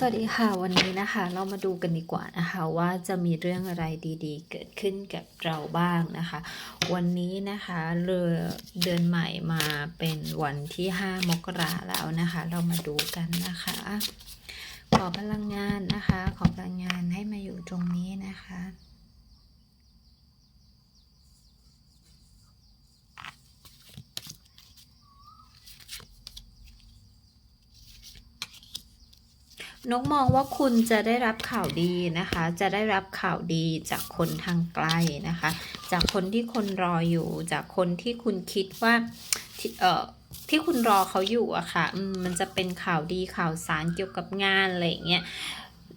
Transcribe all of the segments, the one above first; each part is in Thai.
สวัสดีค่ะวันนี้นะคะเรามาดูกันดีกว่านะคะว่าจะมีเรื่องอะไรดีๆ เกิดขึ้นกับเราบ้างนะคะ วันนี้นะคะเรือเดือนใหม่มาเป็นวันที่ 5 มกราแล้วนะคะ เรามาดูกันนะคะ ขอพลังงานนะคะ ขอพลังงานให้มาอยู่ตรงนี้นะคะ นกมองว่าคุณจะได้รับข่าวดีนะคะ จะได้รับข่าวดีจากคนทางไกลนะคะ จากคนที่คนรออยู่ จากคนที่คุณคิดว่าที่เอ่อที่คุณรอเขาอยู่อะค่ะอืมมันจะเป็นข่าวดีข่าวสารเกี่ยวกับงานอะไรอย่างเงี้ย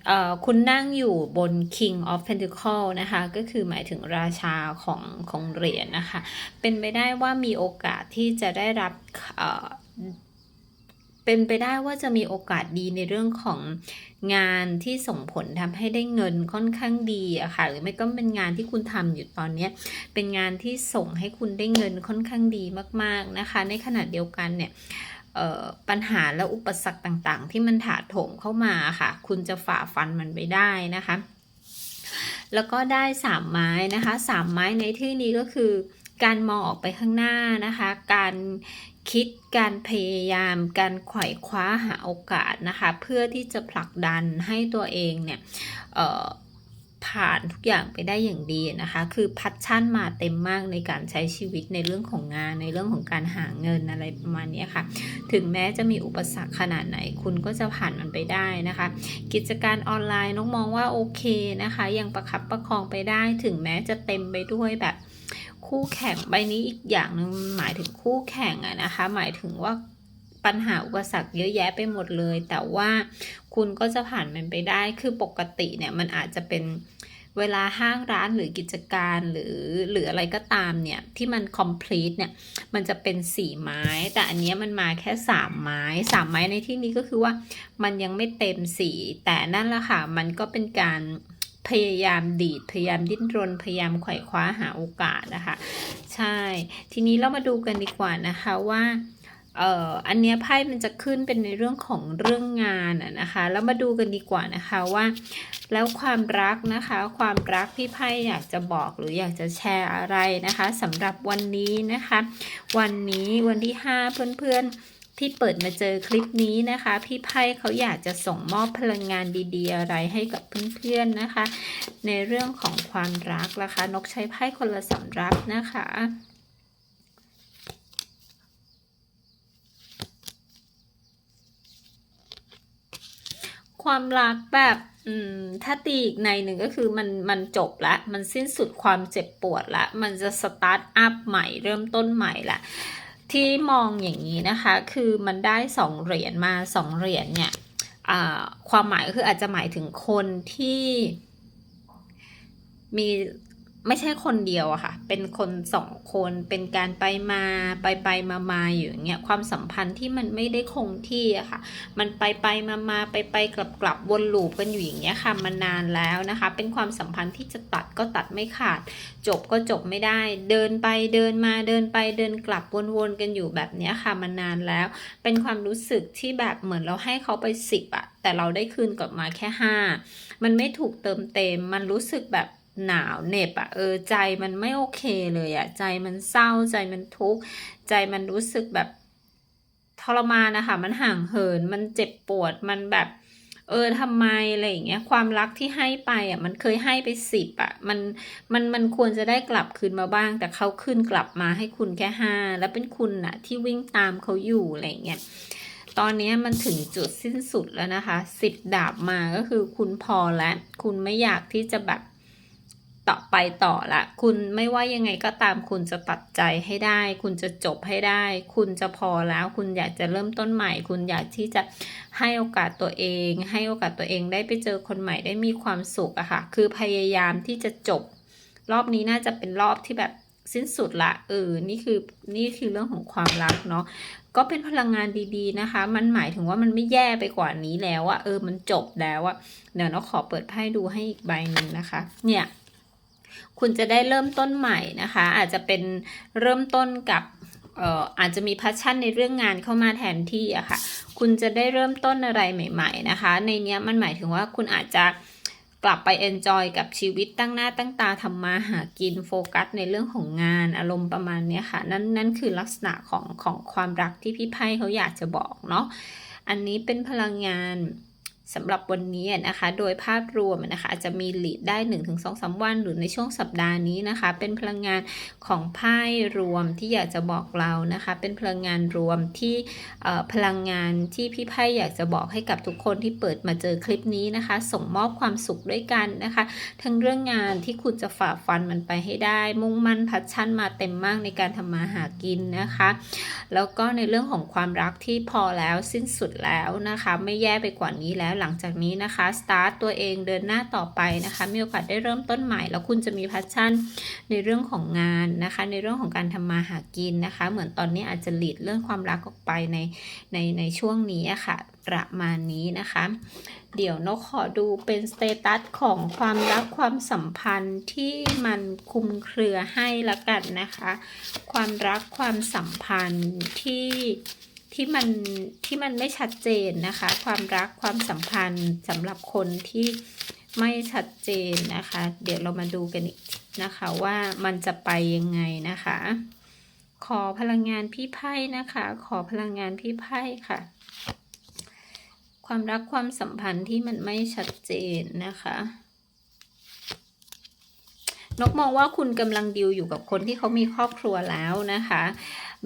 เอ่อคุณนั่งอยู่บน King of Pentacle นะคะ ก็คือหมายถึงราชาของของเหรียญนะคะ เป็นไปได้ว่ามีโอกาสที่จะได้รับ เป็นไปได้ว่าจะมีโอกาสดีในเรื่องของงานที่ส่งผลทำให้ได้เงินค่อนข้างดีอะค่ะ หรือไม่ก็เป็นงานที่คุณทำอยู่ตอนเนี้เป็นงานที่ส่งให้คุณได้เงินค่อนข้างดีมาก ๆนะคะ ในขณะเดียวกันเนี่ยปัญหาและอุปสรรคต่างๆ ที่มันถาโถมเข้ามาค่ะ คุณจะฝ่าฟันมันไปได้นะคะ แล้วก็ได้สามไม้นะคะสามไม้ในที่นี้ก็คือการมองออกไปข้างหน้านะคะ การ คิดการพยายามการไขว่คว้าหาโอกาสนะคะ เพื่อที่จะผลักดันให้ตัวเองเนี่ยผ่านทุกอย่างไปได้อย่างดีนะคะ คือพัชชั่นมาเต็มมากในการใช้ชีวิตในเรื่องของงานในเรื่องของการหาเงินอะไรประมาณนี้ค่ะ ถึงแม้จะมีอุปสรรคขนาดไหนคุณก็จะผ่านมันไปได้นะคะ กิจการออนไลน์น้องมองว่าโอเคนะคะ ยังประคับประคองไปได้ ถึงแม้จะเต็มไปด้วยแบบ คู่แข่งใบนี้อีกอย่างหนึ่งหมายถึงคู่แข่งอะนะคะ หมายถึงว่าปัญหาอุปสรรคเยอะแยะไปหมดเลย แต่ว่าคุณก็จะผ่านมันไปได้คือปกติเนี่ยมันอาจจะเป็นเวลาห้างร้านหรือกิจการหรือหรืออะไรก็ตามเนี่ย ที่มัน complete เนี่ย มันจะเป็นสี่ไม้ แต่อันนี้มันมาแค่สามไม้สามไม้ในที่นี้ก็คือว่ามันยังไม่เต็มสีแต่นั่นแหละค่ะ มันก็เป็นการ พยายามดีดพยายามดิ้นรนพยายามไขว่คว้าหาโอกาสนะคะใช่ ทีนี้เรามาดูกันดีกว่านะคะว่าเอ่ออันเนี้ยไพ่มันจะขึ้นเป็นในเรื่องของเรื่องงานอะนะคะแล้วมาดูกันดีกว่านะคะว่า แล้วความรักนะคะความรักที่ไพ่อยากจะบอกหรืออยากจะแชร์อะไรนะคะสำหรับวันนี้นะคะ วันนี้วันที่ 5 เพื่อนๆ ที่เปิดมาเจอคลิปนี้นะคะ พี่ไพ่เขาอยากจะส่งมอบพลังงานดีๆ อะไรให้กับเพื่อนๆนะคะ ในเรื่องของความรักนะคะ นกใช้ไพ่คนละสำรับนะคะความรักแบบถ้าตีอีกในหนึ่งก็คือมันมันจบละ มันสิ้นสุดความเจ็บปวดละ มันจะสตาร์ทอัพใหม่เริ่มต้นใหม่ละ ที่มองอย่างนี้นะคะ คือมันได้สองเหรียญมาสองเหรียญเนี่ยความหมายก็คืออาจจะหมายถึงคนที่มี ไม่ใช่คนเดียวอะค่ะ เป็นคนสองคน เป็นการไปมาไปไปมามาอยู่อย่างเงี้ย ความสัมพันธ์ที่มันไม่ได้คงที่อะค่ะ มันไปไปมามาไปไปกลับกลับวนลูปกันอยู่อย่างเงี้ยค่ะมานานแล้วนะคะ เป็นความสัมพันธ์ที่จะตัดก็ตัดไม่ขาด จบก็จบไม่ได้ เดินไปเดินมาเดินไปเดินกลับวนๆกันอยู่แบบเนี้ยค่ะมานานแล้ว เป็นความรู้สึกที่แบบเหมือนเราให้เขาไปสิบอะแต่เราได้คืนกลับมาแค่ห้ามันไม่ถูกเติมเต็ม มันรู้สึกแบบ หนาวเหน็บอะเออใจมันไม่โอเคเลยอะใจมันเศร้าใจมันทุกข์ใจมันรู้สึกแบบทรมานนะคะมันห่างเหินมันเจ็บปวดมันแบบ เออทำไมอะไรอย่างเงี้ยความรักที่ให้ไปอะมันเคยให้ไปสิบอะมันมันมันควรจะได้กลับคืนมาบ้าง แต่เขาคืนกลับมาให้คุณแค่ห้าแล้วเป็นคุณน่ะ ที่วิ่งตามเขาอยู่อะไรอย่างเงี้ยตอนนี้มันถึงจุดสิ้นสุดแล้วนะคะสิบดาบมาก็คือคุณพอแล้วคุณไม่อยากที่จะแบบ ต่อไปต่อละ คุณไม่ว่ายังไงก็ตามคุณจะตัดใจให้ได้ คุณจะจบให้ได้ คุณจะพอแล้ว คุณอยากจะเริ่มต้นใหม่ คุณอยากที่จะให้โอกาสตัวเอง ให้โอกาสตัวเองได้ไปเจอคนใหม่ได้มีความสุขอะค่ะ คือพยายามที่จะจบ รอบนี้น่าจะเป็นรอบที่แบบสิ้นสุดละเออนี่คือนี่คือเรื่องของความรักเนาะก็เป็นพลังงานดีๆนะคะ มันหมายถึงว่ามันไม่แย่ไปกว่านี้แล้วอะเออมันจบแล้วอะเดี๋ยวเราขอเปิดไพ่ดูให้อีกใบหนึ่งนะคะ เนี่ย คุณจะได้เริ่มต้นใหม่นะคะ อาจจะเป็นเริ่มต้นกับเอ่ออาจจะมีพัชชั่นในเรื่องงานเข้ามาแทนที่อะค่ะ คุณจะได้เริ่มต้นอะไรใหม่ ๆนะคะ ในนี้มันหมายถึงว่าคุณอาจจะกลับไปเอนจอยกับชีวิตตั้งหน้าตั้งตาทำมาหากินโฟกัสในเรื่องของงานอารมณ์ประมาณนี้ค่ะ นั่นนั่นคือลักษณะของของความรักที่พี่ไพ่เขาอยากจะบอกเนาะ อันนี้เป็นพลังงาน สำหรับวันนี้นะคะ โดยภาพรวมนะคะอาจจะมีหลีดได้ 1-2-3วัน หรือในช่วงสัปดาห์นี้นะคะ เป็นพลังงานของไพ่รวมที่อยากจะบอกเรานะคะ เป็นพลังงานรวมที่พลังงานที่พี่ไพ่อยากจะบอกให้กับทุกคนที่เปิดมาเจอคลิปนี้นะคะ ส่งมอบความสุขด้วยกันนะคะ ทั้งเรื่องงานที่คุณจะฝ่าฟันมันไปให้ได้ มุ่งมั่นพัชชั่นมาเต็มมากในการทำมาหากินนะคะ แล้วก็ในเรื่องของความรักที่พอแล้วสิ้นสุดแล้วนะคะ ไม่แย่ไปกว่านี้แล้วหลังจากนี้นะคะ สตาร์ตตัวเองเดินหน้าต่อไปนะคะ มีโอกาสได้เริ่มต้นใหม่ แล้วคุณจะมีแพชชั่นในเรื่องของงานนะคะ ในเรื่องของการทำมาหากินนะคะ เหมือนตอนนี้อาจจะหลีดเรื่องความรักออกไปในในในช่วงนี้อะค่ะประมาณนี้นะคะ เดี๋ยวนกขอดูเป็นสเตตัสของความรักความสัมพันธ์ที่มันคุมเครือให้ละกันนะคะ ความรักความสัมพันธ์ที่ ที่มันที่มันไม่ชัดเจนนะคะ ความรักความสัมพันธ์สำหรับคนที่ไม่ชัดเจนนะคะ เดี๋ยวเรามาดูกันอีกนะคะว่ามันจะไปยังไงนะคะ ขอพลังงานพี่ไพ่นะคะ ขอพลังงานพี่ไพ่ค่ะ ความรักความสัมพันธ์ที่มันไม่ชัดเจนนะคะนกมองว่าคุณกำลังดิวอยู่กับคนที่เขามีครอบครัวแล้วนะคะ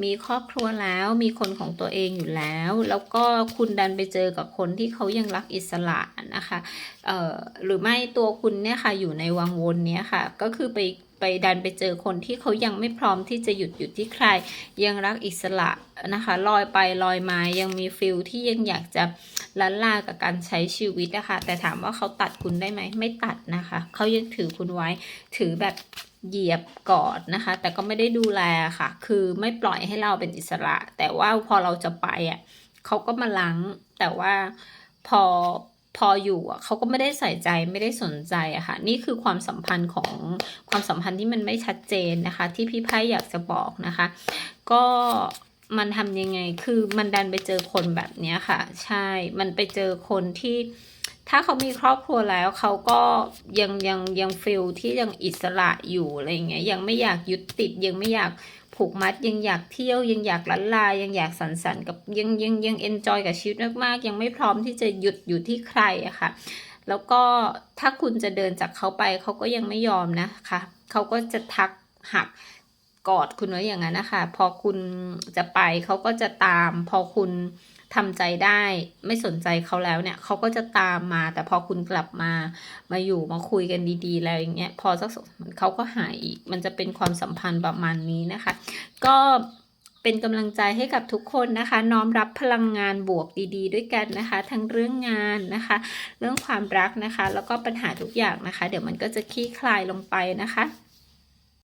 มีครอบครัวแล้วมีคนของตัวเองอยู่แล้ว แล้วก็คุณดันไปเจอกับคนที่เขายังรักอิสระนะคะเอ่อหรือไม่ตัวคุณเนี่ยค่ะอยู่ในวังวนเนี้ยค่ะ ก็คือไปไปดันไปเจอคนที่เขายังไม่พร้อมที่จะหยุดอยู่ที่ใคร ยังรักอิสระนะคะลอยไปลอยมายังมีฟิลที่ยังอยากจะลันลากับการใช้ชีวิตนะคะแต่ถามว่าเขาตัดคุณได้ไหมไม่ตัดนะคะเขายังถือคุณไว้ถือแบบ เหยียบกอดนะคะ แต่ก็ไม่ได้ดูแลค่ะ คือไม่ปล่อยให้เราเป็นอิสระ แต่ว่าพอเราจะไปอะเขาก็มาล้างแต่ว่าพอพออยู่อะเขาก็ไม่ได้ใส่ใจไม่ได้สนใจอะค่ะ นี่คือความสัมพันธ์ของความสัมพันธ์ที่มันไม่ชัดเจนนะคะ ที่พี่ไพ่อยากจะบอกนะคะ ก็มันทำยังไงคือมันดันไปเจอคนแบบเนี้ยค่ะ ใช่มันไปเจอคนที่ ถ้าเขามีครอบครัวแล้วเขาก็ยังยังยังฟิลที่ยังอิสระอยู่อะไรอย่างเงี้ยยังไม่อยากยึดติดยังไม่อยากผูกมัดยังอยากเที่ยวยังอยากลันลายังอยากสันสันกับยังยังยังเอนจอยกับชีวิตมากๆ ยังไม่พร้อมที่จะหยุดอยู่ที่ใครอะค่ะ แล้วก็ถ้าคุณจะเดินจากเขาไปเขาก็ยังไม่ยอมนะคะเขาก็จะทักหักกอดคุณไว้อย่างนั้นนะคะ พอคุณจะไปเขาก็จะตาม พอคุณ ทำใจได้ไม่สนใจเขาแล้วเนี่ยเขาก็จะตามมา แต่พอคุณกลับมามาอยู่มาคุยกันดีๆแล้วอย่างเงี้ยพอสักเขาก็หายอีก มันจะเป็นความสัมพันธ์ประมาณนี้นะคะ ก็เป็นกำลังใจให้กับทุกคนนะคะ น้อมรับพลังงานบวกดี ๆ ด้วยกันนะคะ ทั้งเรื่องงานนะคะ เรื่องความรักนะคะ แล้วก็ปัญหาทุกอย่างนะคะ เดี๋ยวมันก็จะคลี่คลายลงไปนะคะ